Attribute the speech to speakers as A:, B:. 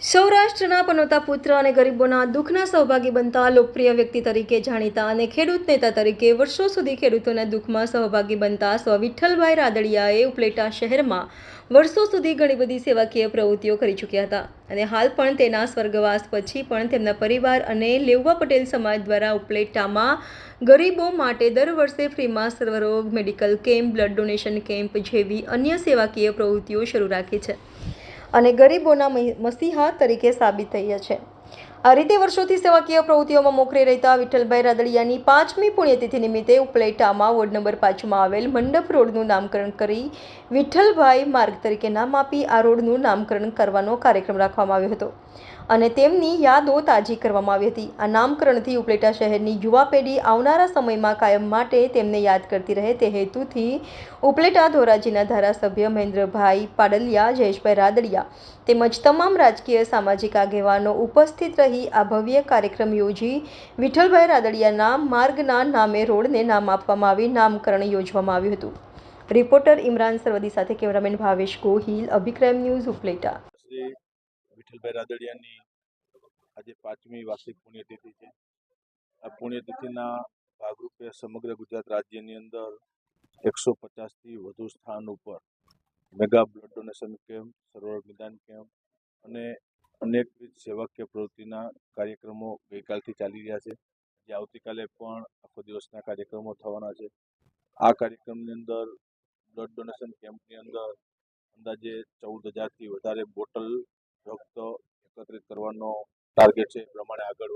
A: સૌરાષ્ટ્રના પનોતા પુત્ર અને ગરીબોના દુઃખના સહભાગી બનતા લોકપ્રિય વ્યક્તિ તરીકે જાણીતા અને ખેડૂત નેતા તરીકે વર્ષો સુધી ખેડૂતોના દુઃખમાં સહભાગી બનતા સ્વ વિઠ્ઠલભાઈ રાદડિયાએ ઉપલેટા શહેરમાં વર્ષો સુધી ઘણી બધી સેવાકીય પ્રવૃત્તિઓ કરી ચૂક્યા હતા. અને હાલ પણ તેના સ્વર્ગવાસ પછી પણ તેમના પરિવાર અને લેવવા પટેલ સમાજ દ્વારા ઉપલેટામાં ગરીબો માટે દર વર્ષે ફ્રીમાં સર્વરોગ medical camp, blood donation camp જેવી અન્ય સેવાકીય પ્રવૃત્તિઓ શરૂ રાખી છે. અને ગરીબોના મસીહા તરીકે સાબિત થયા છે. આ રીતે વર્ષોથી સેવાકીય પ્રવૃત્તિઓમાં મોખરે રહેતા વિઠ્ઠલભાઈ રાદડિયાની પાંચમી પુણ્યતિથિ નિમિત્તે ઉપલેટામાં વોર્ડ નંબર પાંચમાં આવેલ મંડપ રોડનું નામકરણ કરી વિઠ્ઠલભાઈ માર્ગ તરીકે નામ આપી આ રોડનું નામકરણ કરવાનો કાર્યક્રમ રાખવામાં આવ્યો હતો. અને તેમની યાદો તાજી કરવામાં આવી હતી. આ નામકરણથી ઉપલેટા શહેરની યુવા પેઢી આવનારા સમયમાં કાયમ માટે તેમને યાદ કરતી રહે તે હેતુથી ઉપલેટા ધોરાજીના ધારાસભ્ય મહેન્દ્રભાઈ પાડલિયા, જયેશભાઈ રાદડિયા તેમજ તમામ રાજકીય સામાજિક આગેવાનો ઉપસ્થિત રહી આ ભવ્ય કાર્યક્રમ યોજી વિઠ્ઠલભાઈ રાદડિયાના માર્ગના નામે રોડને નામ આપવામાં આવી, નામકરણ યોજવામાં આવ્યું હતું. રિપોર્ટર ઇમરાન સરવદી સાથે કેમેરામેન ભાવેશ ગોહિલ, અભિક્રમ ન્યૂઝ ઉપલેટા.
B: વિઠ્ઠલભાઈ રાદડિયાની આજે પાંચમી વાર્ષિક પુણ્યતિથિ છે. આ પુણ્યતિથિના ભાગરૂપે સમગ્ર ગુજરાત રાજ્યની અંદર એકસો પચાસથી વધુ સ્થાન ઉપર મેગા બ્લડ ડોનેશન કેમ્પ, સરોવર નિદાન કેમ્પ અને અનેકવિધ સેવાકીય પ્રવૃત્તિના કાર્યક્રમો ગઈકાલથી ચાલી રહ્યા છે. જે આવતીકાલે પણ આખો દિવસના કાર્યક્રમો થવાના છે. આ કાર્યક્રમની અંદર બ્લડ ડોનેશન કેમ્પની અંદર અંદાજે ચૌદ હજારથી વધારે બોટલ રક્ત એકત્રિત કરવાનો ટાર્ગેટ છે. એ પ્રમાણે આગળ